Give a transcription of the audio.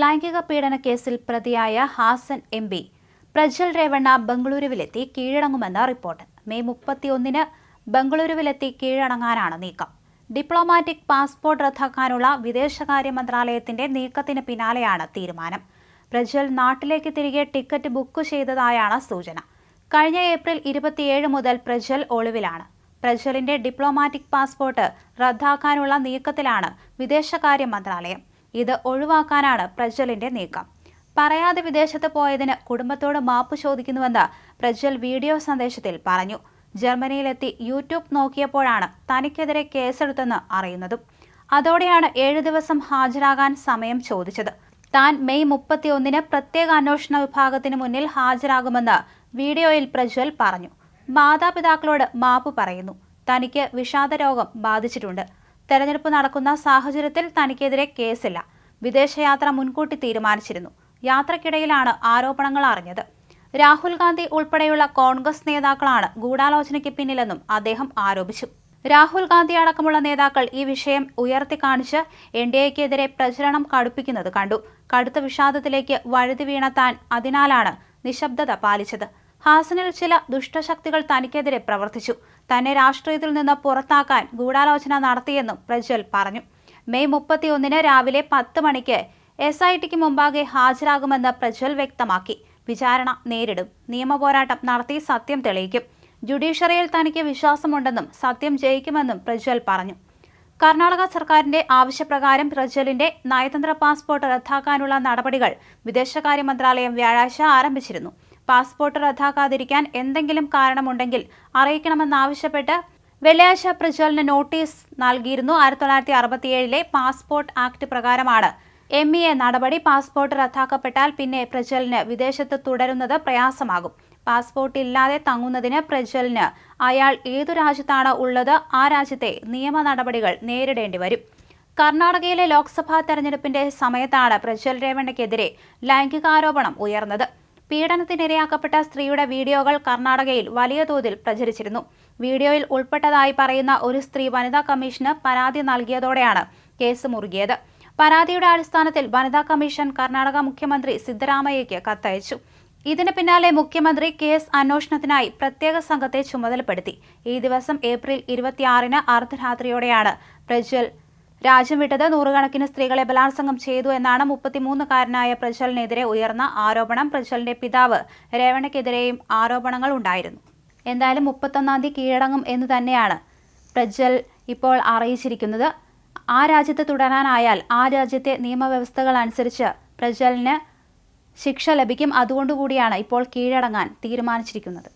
ലൈംഗിക പീഡന കേസിൽ പ്രതിയായ ഹാസൻ എം പി. പ്രജ്വൽ രേവണ്ണ ബംഗളൂരുവിലെത്തി കീഴടങ്ങുമെന്ന റിപ്പോർട്ട്. മെയ് മുപ്പത്തിയൊന്നിന് ബംഗളൂരുവിലെത്തി കീഴടങ്ങാനാണ് നീക്കം. ഡിപ്ലോമാറ്റിക് പാസ്പോർട്ട് റദ്ദാക്കാനുള്ള വിദേശകാര്യ മന്ത്രാലയത്തിന്റെ നീക്കത്തിന് പിന്നാലെയാണ് തീരുമാനം. പ്രജ്വൽ നാട്ടിലേക്ക് തിരികെ ടിക്കറ്റ് ബുക്ക് ചെയ്തതായാണ് സൂചന. കഴിഞ്ഞ ഏപ്രിൽ ഇരുപത്തിയേഴ് മുതൽ പ്രജ്വൽ ഒളിവിലാണ്. പ്രജ്വലിന്റെ ഡിപ്ലോമാറ്റിക് പാസ്പോർട്ട് റദ്ദാക്കാനുള്ള നീക്കത്തിലാണ് വിദേശകാര്യ മന്ത്രാലയം. ഇത് ഒഴിവാക്കാനാണ് പ്രജ്വലിന്റെ നീക്കം. പറയാതെ വിദേശത്ത് പോയതിന് കുടുംബത്തോട് മാപ്പ് ചോദിക്കുന്നുവെന്ന് പ്രജ്വൽ വീഡിയോ സന്ദേശത്തിൽ പറഞ്ഞു. ജർമ്മനിയിലെത്തി യൂട്യൂബ് നോക്കിയപ്പോഴാണ് തനിക്കെതിരെ കേസെടുത്തെന്ന് അറിയുന്നതും. അതോടെയാണ് ഏഴു ദിവസം ഹാജരാകാൻ സമയം ചോദിച്ചത്. താൻ മെയ് മുപ്പത്തിയൊന്നിന് പ്രത്യേക അന്വേഷണ വിഭാഗത്തിന് മുന്നിൽ ഹാജരാകുമെന്ന് വീഡിയോയിൽ പ്രജ്വൽ പറഞ്ഞു. മാതാപിതാക്കളോട് മാപ്പ് പറയുന്നു. തനിക്ക് വിഷാദരോഗം ബാധിച്ചിട്ടുണ്ട്. തെരഞ്ഞെടുപ്പ് നടക്കുന്ന സാഹചര്യത്തിൽ തനിക്കെതിരെ കേസില്ല. വിദേശയാത്ര മുൻകൂട്ടി തീരുമാനിച്ചിരുന്നു. യാത്രക്കിടയിലാണ് ആരോപണങ്ങൾ അറിഞ്ഞത്. രാഹുൽ ഗാന്ധി ഉൾപ്പെടെയുള്ള കോൺഗ്രസ് നേതാക്കളാണ് ഗൂഢാലോചനയ്ക്ക് പിന്നിലെന്നും അദ്ദേഹം ആരോപിച്ചു. രാഹുൽ ഗാന്ധി അടക്കമുള്ള നേതാക്കൾ ഈ വിഷയം ഉയർത്തിക്കാണിച്ച് എൻ ഡി എക്കെതിരെ പ്രചരണം കടുപ്പിക്കുന്നത് കണ്ടു. കടുത്ത വിഷാദത്തിലേക്ക് വഴുതി വീണ താൻ അതിനാലാണ് നിശബ്ദത പാലിച്ചത്. ഹാസനിൽ ചില ദുഷ്ടശക്തികൾ തനിക്കെതിരെ പ്രവർത്തിച്ചു. തന്നെ രാഷ്ട്രീയത്തിൽ നിന്ന് പുറത്താക്കാൻ ഗൂഢാലോചന നടത്തിയെന്നും പ്രജ്വൽ പറഞ്ഞു. മെയ് മുപ്പത്തിയൊന്നിന് രാവിലെ പത്ത് മണിക്ക് എസ് ഐ ടിക്ക് മുമ്പാകെ ഹാജരാകുമെന്ന് പ്രജ്വൽ വ്യക്തമാക്കി. വിചാരണ നേരിടും. നിയമപോരാട്ടം നടത്തി സത്യം തെളിയിക്കും. ജുഡീഷ്യറിയിൽ തനിക്ക് വിശ്വാസമുണ്ടെന്നും സത്യം ജയിക്കുമെന്നും പ്രജ്വൽ പറഞ്ഞു. കർണാടക സർക്കാരിന്റെ ആവശ്യപ്രകാരം പ്രജ്വലിന്റെ നയതന്ത്ര പാസ്പോർട്ട് റദ്ദാക്കാനുള്ള നടപടികൾ വിദേശകാര്യ മന്ത്രാലയം വ്യാഴാഴ്ച ആരംഭിച്ചിരുന്നു. പാസ്പോർട്ട് റദ്ദാക്കാതിരിക്കാൻ എന്തെങ്കിലും കാരണമുണ്ടെങ്കിൽ അറിയിക്കണമെന്നാവശ്യപ്പെട്ട് വെള്ളിയാഴ്ച പ്രജ്വലിന് നോട്ടീസ് നൽകിയിരുന്നു. ആയിരത്തി തൊള്ളായിരത്തി അറുപത്തിയേഴിലെ പാസ്പോർട്ട് ആക്ട് പ്രകാരമാണ് എം ഇ എ നടപടി പാസ്പോർട്ട് റദ്ദാക്കപ്പെട്ടാൽ പിന്നെ പ്രജ്വലിന് വിദേശത്ത് തുടരുന്നത് പ്രയാസമാകും. പാസ്പോർട്ട് ഇല്ലാതെ തങ്ങുന്നതിന് പ്രജ്വലിന്. അയാൾ ഏതു രാജ്യത്താണ് ഉള്ളത്? ആ രാജ്യത്തെ നിയമ നടപടികൾ നേരിടേണ്ടി വരും. കർണാടകയിലെ ലോക്സഭാ തെരഞ്ഞെടുപ്പിന്റെ സമയത്താണ് പ്രജ്വൽ രേവണ്ണയ്ക്കെതിരെ ലൈംഗികാരോപണം ഉയർന്നത്. പീഡനത്തിനിരയാക്കപ്പെട്ട സ്ത്രീയുടെ വീഡിയോകൾ കർണാടകയിൽ വലിയ തോതിൽ പ്രചരിച്ചിരുന്നു. വീഡിയോയിൽ ഉൾപ്പെട്ടതായി പറയുന്ന ഒരു സ്ത്രീ വനിതാ കമ്മീഷന് പരാതി നൽകിയതോടെയാണ് കേസ് മുറുകിയത്. പരാതിയുടെ അടിസ്ഥാനത്തിൽ വനിതാ കമ്മീഷൻ കർണാടക മുഖ്യമന്ത്രി സിദ്ധരാമയ്യയ്ക്ക് കത്തയച്ചു. ഇതിന് പിന്നാലെ മുഖ്യമന്ത്രി കേസ് അന്വേഷണത്തിനായി പ്രത്യേക സംഘത്തെ ചുമതലപ്പെടുത്തി. ഈ ദിവസം ഏപ്രിൽ ഇരുപത്തിയാറിന് അർദ്ധരാത്രിയോടെയാണ് പ്രജ്വൽ രാജ്യം വിട്ടത് നൂറുകണക്കിന് സ്ത്രീകളെ ബലാത്സംഗം ചെയ്തു എന്നാണ് മുപ്പത്തിമൂന്നുകാരനായ പ്രജ്വലിനെതിരെ ഉയർന്ന ആരോപണം. പ്രജ്വലിന്റെ പിതാവ് രേവണയ്ക്കെതിരെയും ആരോപണങ്ങൾ ഉണ്ടായിരുന്നു. എന്തായാലും മുപ്പത്തൊന്നാം തീയതി കീഴടങ്ങും എന്ന് തന്നെയാണ് പ്രജ്വൽ ഇപ്പോൾ അറിയിച്ചിരിക്കുന്നത്. ആ രാജ്യത്ത് തുടരാനായാൽ ആ രാജ്യത്തെ നിയമവ്യവസ്ഥകൾ അനുസരിച്ച് പ്രജ്വലിന് ശിക്ഷ ലഭിക്കും. അതുകൊണ്ടുകൂടിയാണ് ഇപ്പോൾ കീഴടങ്ങാൻ തീരുമാനിച്ചിരിക്കുന്നത്.